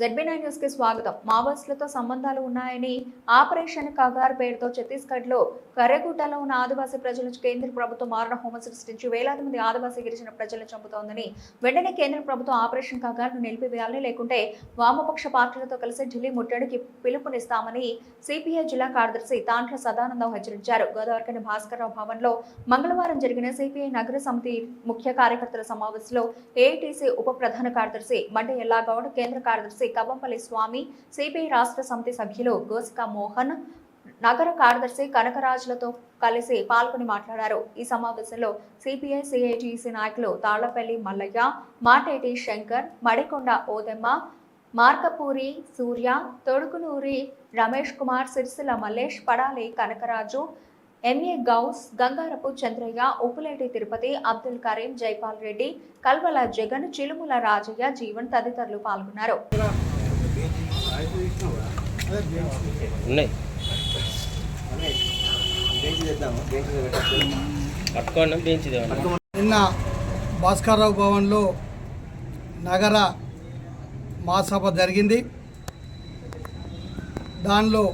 ZB nine న్యూస్కి స్వాగతం. మావోయిస్టులతో సంబంధాలు ఉన్నాయని ఆపరేషన్ కగార్ పేరుతో ఛత్తీస్గఢ్లో కర్రెగుట్టలో ఉన్న ఆదివాసీ ప్రజలను కేంద్ర ప్రభుత్వం మారణ హోమ సృష్టించి వేలాది మంది ఆదివాసీ గిరిజన ప్రజలను చంపుతోందని వెంటనే కేంద్ర ప్రభుత్వం ఆపరేషన్ కగార్ను నిలిపివేయాలని లేకుంటే వామపక్ష పార్టీలతో కలిసి ఢిల్లీ ముట్టడికి పిలుపునిస్తామని సిపిఐ జిల్లా కార్యదర్శి తాండ్ర సదానందం హెచ్చరించారు. గోదావరికని భాస్కర్రావు భవన్లో మంగళవారం జరిగిన సిపిఐ నగర సమితి ముఖ్య కార్యకర్తల సమావేశంలో ఏఐటీసీ ఉప ప్రధాన కార్యదర్శి మండి ఎల్లాగౌడ్ కేంద్ర కార్యదర్శి కవ్వంపల్లి స్వామి సిపిఐ రాష్ట్ర సమితి సభ్యులు గోసిక మోహన్ నగర కార్యదర్శి కనకరాజులతో కలిసి పాల్గొని మాట్లాడారు. ఈ సమావేశంలో సిపిఐ సిఐటిసి నాయకులు తాళ్ళపల్లి మల్లయ్య మాటేటి శంకర్ మడికొండ ఓదెమ్మ మార్కపూరి సూర్య తొడుకునూరి రమేష్ కుమార్ సిరిసిల్ల మల్లేష్ పడాలి కనకరాజు ఎంఏ గౌస్ గంగారపు చంద్రయ్య ఉప్పులేటి తిరుపతి అబ్దుల్ కరీం జైపాల్ రెడ్డి కల్వల జగన్ చిలుముల రాజయ్య జీవన్ తదితరులు పాల్గొన్నారు. నిన్న భాస్కర్రావు భవన్లో నగర మహాసభ జరిగింది. దానిలో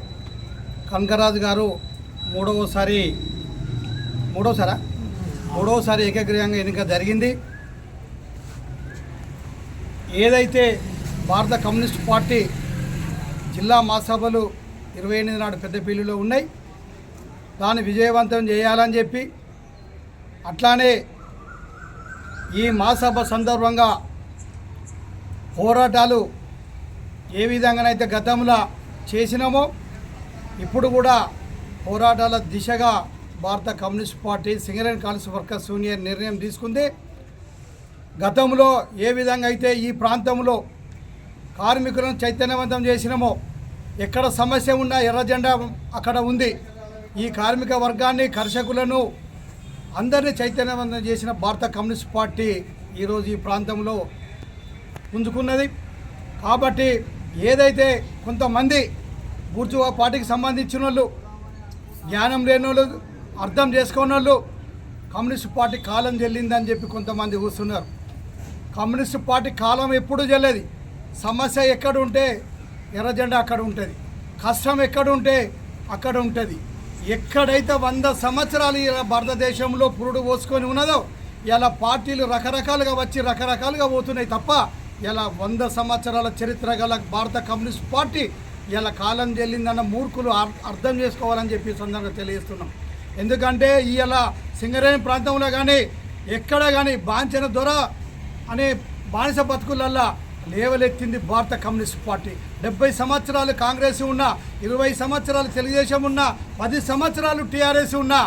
కనకరాజు గారు మూడవసారి మూడవసారా? మూడవసారి ఏకగ్రీవంగా ఎన్నిక జరిగింది. ఏదైతే భారత కమ్యూనిస్ట్ పార్టీ జిల్లా మహాసభలు ఇరవై ఎనిమిది నాడు పెద్దపల్లిలో ఉన్నాయి దాన్ని విజయవంతం చేయాలని చెప్పి అట్లానే ఈ మహాసభ సందర్భంగా పోరాటాలు ఏ విధంగానైతే గతంలో చేసినామో ఇప్పుడు కూడా పోరాటాల దిశగా భారత communist party Singareni college workers union నిర్ణయం తీసుకుంది. గతంలో ఏ విధంగా అయితే ఈ ప్రాంతంలో కార్మికులను చైతన్యవంతం చేసినామో ఎక్కడ సమస్య ఉన్నా ఎర్రజెండా అక్కడ ఉంది. ఈ కార్మిక వర్గాన్ని కర్షకులను అందరినీ చైతన్యవంతం చేసిన భారత కమ్యూనిస్ట్ పార్టీ ఈరోజు ఈ ప్రాంతంలో పుంజుకున్నది. కాబట్టి ఏదైతే కొంతమంది బూర్జువా పార్టీకి సంబంధించిన వాళ్ళు జ్ఞానం లేని వాళ్ళు అర్థం చేసుకున్నోళ్ళు కమ్యూనిస్ట్ పార్టీ కాలం చెల్లిందని చెప్పి కొంతమంది కూర్చున్నారు. కమ్యూనిస్ట్ పార్టీ కాలం ఎప్పుడు చెల్లేది. సమస్య ఎక్కడ ఉంటే ఎర్రజెండా అక్కడ ఉంటుంది. కష్టం ఎక్కడ ఉంటే అక్కడ ఉంటుంది. ఎక్కడైతే వంద సంవత్సరాలు ఇలా భారతదేశంలో పురుడు పోసుకొని ఉన్నదో ఇలా పార్టీలు రకరకాలుగా వచ్చి రకరకాలుగా పోతున్నాయి తప్ప ఇలా వంద సంవత్సరాల చరిత్ర గల భారత కమ్యూనిస్ట్ పార్టీ ఇలా కాలం చెల్లిందన్న మూర్ఖులు అర్థం చేసుకోవాలని చెప్పి సందర్భంగా తెలియజేస్తున్నాం. ఎందుకంటే ఇలా సింగరేణి ప్రాంతంలో కానీ ఎక్కడ కానీ బాంచన దొర అనే బానిస బతుకులల్లా లేవలెత్తింది భారత కమ్యూనిస్ట్ పార్టీ. డెబ్బై సంవత్సరాలు కాంగ్రెస్ ఉన్నా ఇరవై సంవత్సరాలు తెలుగుదేశం ఉన్నా పది సంవత్సరాలు టీఆర్ఎస్ ఉన్నా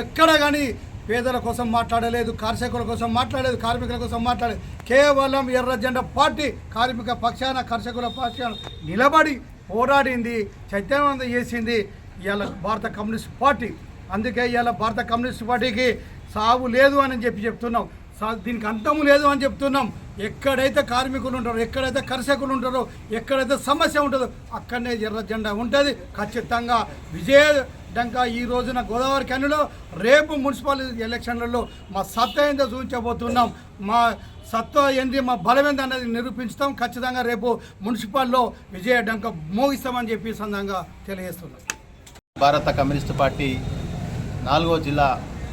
ఎక్కడ కానీ పేదల కోసం మాట్లాడలేదు కర్షకుల కోసం మాట్లాడలేదు కార్మికుల కోసం మాట్లాడలేదు. కేవలం ఎర్ర జెండా పార్టీ కార్మిక పక్షాన కర్షకుల పక్షాన నిలబడి పోరాడింది చైతన్యవంతం చేసింది ఇవాళ భారత కమ్యూనిస్ట్ పార్టీ. అందుకే ఇవాళ భారత కమ్యూనిస్ట్ పార్టీకి సాగు లేదు అని చెప్పి చెప్తున్నాం. సా- దీనికి అంతము లేదు అని చెప్తున్నాం. ఎక్కడైతే కార్మికులు ఉంటారో ఎక్కడైతే కర్షకులు ఉంటారో ఎక్కడైతే సమస్య ఉంటుందో అక్కడనే ఎర్ర జెండా ఉంటుంది. ఖచ్చితంగా విజయ విజయడంగా ఈ రోజున గోదావరి కన్నులో రేపు మున్సిపల్ ఎలక్షన్లలో మా సత్తా ఏందో చూపించబోతున్నాం. మా సత్తా ఏంది మా బలం ఏంది అన్నది నిరూపించుతాం. ఖచ్చితంగా రేపు మున్సిపల్లో విజయడంక మోగిస్తామని చెప్పి సందంగా తెలియజేస్తున్నాం. భారత కమ్యూనిస్టు పార్టీ నాలుగో జిల్లా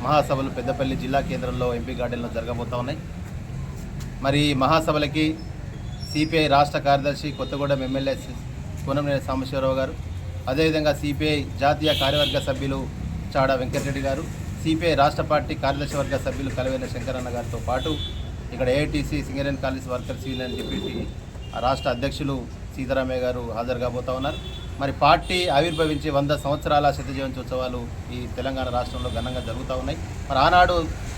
మహాసభలు పెద్దపల్లి జిల్లా కేంద్రంలో ఎంపీ గార్డెన్లో జరగబోతా ఉన్నాయి. మరి మహాసభలకి సిపిఐ రాష్ట్ర కార్యదర్శి కొత్తగూడెం ఎమ్మెల్యే కోనంనేని సాంబశివరావు గారు అదేవిధంగా సిపిఐ జాతీయ కార్యవర్గ సభ్యులు చాడ వెంకటరెడ్డి గారు సిపిఐ రాష్ట్ర పార్టీ కార్యదర్శి వర్గ సభ్యులు కలవైన శంకరన్న గారితో పాటు ఇక్కడ AITC Singareni college workers union deputy రాష్ట్ర అధ్యక్షులు సీతారామయ్య గారు హాజరు కాబోతా ఉన్నారు. మరి పార్టీ ఆవిర్భవించి వంద సంవత్సరాల శత ఉత్సవాలు ఈ తెలంగాణ రాష్ట్రంలో ఘనంగా జరుగుతూ ఉన్నాయి. మరి ఆనాడు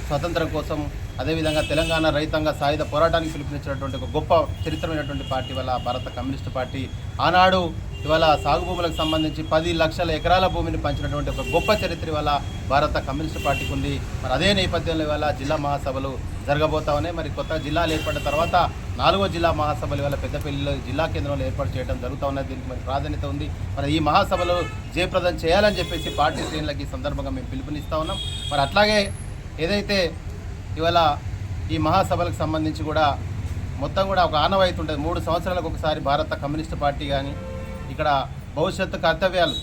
స్వతంత్రం కోసం అదేవిధంగా తెలంగాణ రైతాంగ సాయుధ పోరాటానికి పిలుపునిచ్చినటువంటి ఒక గొప్ప చరిత్రమైనటువంటి పార్టీ వల్ల భారత కమ్యూనిస్ట్ పార్టీ ఆనాడు ఇవాళ సాగు భూములకు సంబంధించి పది లక్షల ఎకరాల భూమిని పంచినటువంటి ఒక గొప్ప చరిత్ర వల్ల భారత కమ్యూనిస్ట్ పార్టీకి ఉంది. మరి అదే నేపథ్యంలో ఇవాళ జిల్లా మహాసభలు జరగబోతా ఉన్నాయి. మరి కొత్త జిల్లాలు ఏర్పడిన తర్వాత నాలుగో జిల్లా మహాసభలు ఇవాళ పెద్దపల్లిలో జిల్లా కేంద్రంలో ఏర్పాటు చేయడం జరుగుతూ ఉన్నది. దీనికి మరి ప్రాధాన్యత ఉంది. మరి ఈ మహాసభలు జయప్రదం చేయాలని చెప్పేసి పార్టీ శ్రేణులకు ఈ సందర్భంగా మేము పిలుపునిస్తా ఉన్నాం. మరి అట్లాగే ఏదైతే ఇవాళ ఈ మహాసభలకు సంబంధించి కూడా మొత్తం కూడా ఒక ఆనవాయితీ ఉంటుంది. మూడు సంవత్సరాలకు ఒకసారి భారత కమ్యూనిస్ట్ పార్టీ కానీ ఇక్కడ భవిష్యత్తు కర్తవ్యాలు.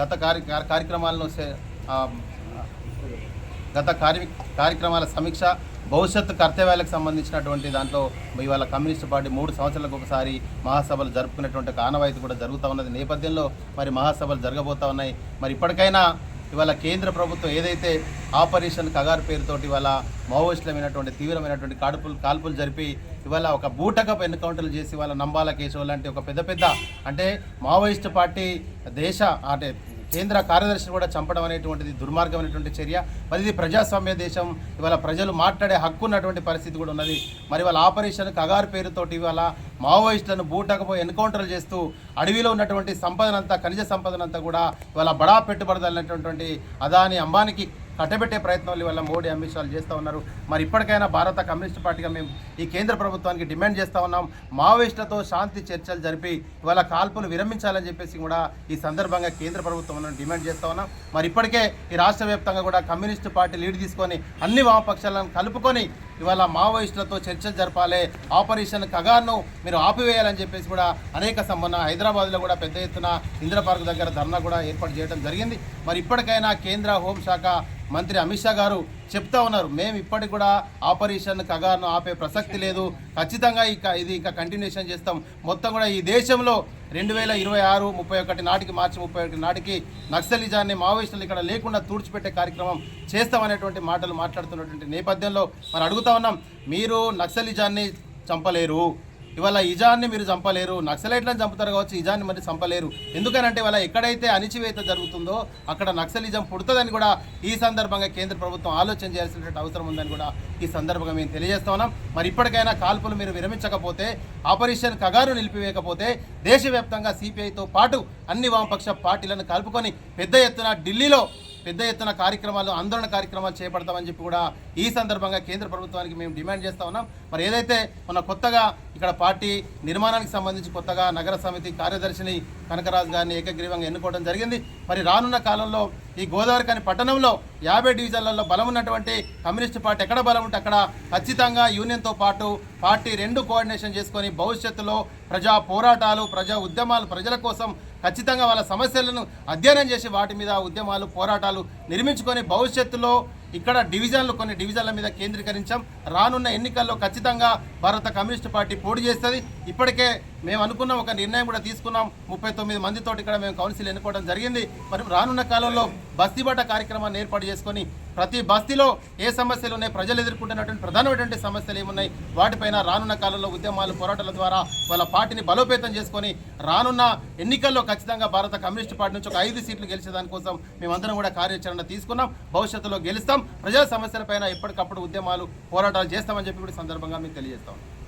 గత కార్య కార్యక్రమాలను గత కార్య కార్యక్రమాల సమీక్ష భవిష్యత్తు కర్తవ్యాలకు సంబంధించినటువంటి దాంట్లో ఇవాళ కమ్యూనిస్ట్ పార్టీ మూడు సంవత్సరాలకు ఒకసారి మహాసభలు జరుపుకునేటువంటి ఒక ఆనవాయితీ కూడా జరుగుతూ ఉన్నది. నేపథ్యంలో మరి మహాసభలు జరగబోతూ ఉన్నాయి. మరి ఇప్పటికైనా ఇవాళ కేంద్ర ప్రభుత్వం ఏదైతే ఆపరేషన్ కగార్ పేరుతోటి ఇవాళ మావోయిస్టులమైనటువంటి తీవ్రమైనటువంటి కాడుపులు కాల్పులు జరిపి ఇవాళ ఒక బూటకపు ఎన్కౌంటర్లు చేసి వాళ్ళ నంబాల కేశవ లాంటి ఒక పెద్ద పెద్ద అంటే మావోయిస్ట్ పార్టీ దేశ అంటే కేంద్ర కార్యదర్శిని కూడా చంపడం అనేటువంటిది దుర్మార్గమైనటువంటి చర్య. మరి ఇది ప్రజాస్వామ్య దేశం. ఇవాళ ప్రజలు మాట్లాడే హక్కు ఉన్నటువంటి పరిస్థితి కూడా ఉన్నది. మరి వాళ్ళ ఆపరేషన్ కగారు పేరుతోటి ఇవాళ మావోయిస్టులను బూటకపో ఎన్కౌంటర్లు చేస్తూ అడవిలో ఉన్నటువంటి సంపదనంతా ఖనిజ సంపదనంతా కూడా ఇవాళ బడా పెట్టుబడిదారులైనటువంటి అదాని అంబానికి కట్టబెట్టే ప్రయత్నాలు వల్ల మోడీ అమిత్ షాలు చేస్తూ ఉన్నారు. మరి ఇప్పటికైనా భారత కమ్యూనిస్ట్ పార్టీగా మేము ఈ కేంద్ర ప్రభుత్వానికి డిమాండ్ చేస్తూ ఉన్నాం. మావోయిస్టులతో శాంతి చర్చలు జరిపి ఇవాళ కాల్పులు విరమించాలని చెప్పేసి కూడా ఈ సందర్భంగా కేంద్ర ప్రభుత్వం డిమాండ్ చేస్తూ ఉన్నాం. మరి ఇప్పటికే ఈ రాష్ట్ర వ్యాప్తంగా కూడా కమ్యూనిస్ట్ పార్టీ లీడ్ తీసుకొని అన్ని వామపక్షాలను కలుపుకొని ఇవాళ మావోయిస్టులతో చర్చలు జరపాలి ఆపరేషన్ కగార్ను మీరు ఆపివేయాలని చెప్పేసి కూడా అనేక సంబంధ హైదరాబాద్లో కూడా పెద్ద ఎత్తున ఇందిరా పార్క్ దగ్గర ధర్నా కూడా ఏర్పాటు చేయడం జరిగింది. మరి ఇప్పటికైనా కేంద్ర హోంశాఖ మంత్రి అమిత్ షా గారు చెప్తా ఉన్నారు మేము ఇప్పటికి కూడా ఆపరేషన్ కగార్ను ఆపే ప్రసక్తి లేదు. ఖచ్చితంగా ఇక ఇది ఇక కంటిన్యూషన్ చేస్తాం. మొత్తం కూడా ఈ దేశంలో రెండు వేల ఇరవై ఆరు ముప్పై ఒకటి నాటికి మార్చి ముప్పై ఒకటి నాటికి నక్సలిజాన్ని మావోయిస్టులు ఇక్కడ లేకుండా తుడిచిపెట్టే కార్యక్రమం చేస్తామనేటువంటి మాటలు మాట్లాడుతున్నటువంటి నేపథ్యంలో మనం అడుగుతా ఉన్నాం. మీరు నక్సలిజాన్ని చంపలేరు. ఇవాళ ఇజాన్ని మీరు చంపలేరు నక్సలైట్లను చంపుతారు కావచ్చు ఇజాన్ని మరి చంపలేరు. ఎందుకనంటే ఇవాళ ఎక్కడైతే అణిచివేత జరుగుతుందో అక్కడ నక్సలిజం పుడుతుందని కూడా ఈ సందర్భంగా కేంద్ర ప్రభుత్వం ఆలోచన చేయాల్సినటువంటి అవసరం ఉందని కూడా ఈ సందర్భంగా మేము తెలియజేస్తా ఉన్నాం. మరి ఇప్పటికైనా కాల్పులు మీరు విరమించకపోతే ఆపరేషన్ కగారు నిలిపివేయకపోతే దేశవ్యాప్తంగా సిపిఐతో పాటు అన్ని వామపక్ష పార్టీలను కలుపుకొని పెద్ద ఎత్తున ఢిల్లీలో పెద్ద ఎత్తున కార్యక్రమాలు ఆందోళన కార్యక్రమాలు చేపడతామని చెప్పి కూడా ఈ సందర్భంగా కేంద్ర ప్రభుత్వానికి మేము డిమాండ్ చేస్తా ఉన్నాం. మరి ఏదైతే మన కొత్తగా ఇక్కడ పార్టీ నిర్మాణానికి సంబంధించి కొత్తగా నగర సమితి కార్యదర్శిని కనకరాజు గారిని ఏకగ్రీవంగా ఎన్నుకోవడం జరిగింది. మరి రానున్న కాలంలో ఈ గోదావరి కాని పట్టణంలో యాభై డివిజన్లలో బలం ఉన్నటువంటి కమ్యూనిస్ట్ పార్టీ ఎక్కడ బలం ఉంటే అక్కడ ఖచ్చితంగా యూనియన్తో పాటు పార్టీ రెండు కోఆర్డినేషన్ చేసుకొని భవిష్యత్తులో ప్రజా పోరాటాలు ప్రజా ఉద్యమాలు ప్రజల కోసం ఖచ్చితంగా వాళ్ళ సమస్యలను అధ్యయనం చేసి వాటి మీద ఉద్యమాలు పోరాటాలు నిర్మించుకొని భవిష్యత్తులో ఇక్కడ డివిజన్లు కొన్ని డివిజన్ల మీద కేంద్రీకరించాం. రానున్న ఎన్నికల్లో ఖచ్చితంగా భారత కమ్యూనిస్ట్ పార్టీ పోటీ చేస్తుంది. ఇప్పటికే మేము అనుకున్న ఒక నిర్ణయం కూడా తీసుకున్నాం. ముప్పై తొమ్మిది మందితో ఇక్కడ మేము కౌన్సిల్ ఎన్నుకోవడం జరిగింది. మరి రానున్న కాలంలో బస్తీబాట కార్యక్రమాన్ని ఏర్పాటు చేసుకొని ప్రతి బస్తీలో ఏ సమస్యలు ఉన్నాయి ప్రజలు ఎదుర్కొంటున్నటువంటి ప్రధానమైనటువంటి సమస్యలు ఏమున్నాయి వాటిపైన రానున్న కాలంలో ఉద్యమాలు పోరాటాల ద్వారా వాళ్ళ పార్టీని బలోపేతం చేసుకొని రానున్న ఎన్నికల్లో ఖచ్చితంగా భారత కమ్యూనిస్ట్ పార్టీ నుంచి ఒక ఐదు సీట్లు గెలిచే దానికోసం మేమందరం కూడా కార్యాచరణ తీసుకున్నాం. భవిష్యత్తులో గెలుస్తాం. ప్రజా సమస్యలపైన ఎప్పటికప్పుడు ఉద్యమాలు పోరాటాలు చేస్తామని చెప్పి కూడా సందర్భంగా మీకు తెలియజేస్తాం.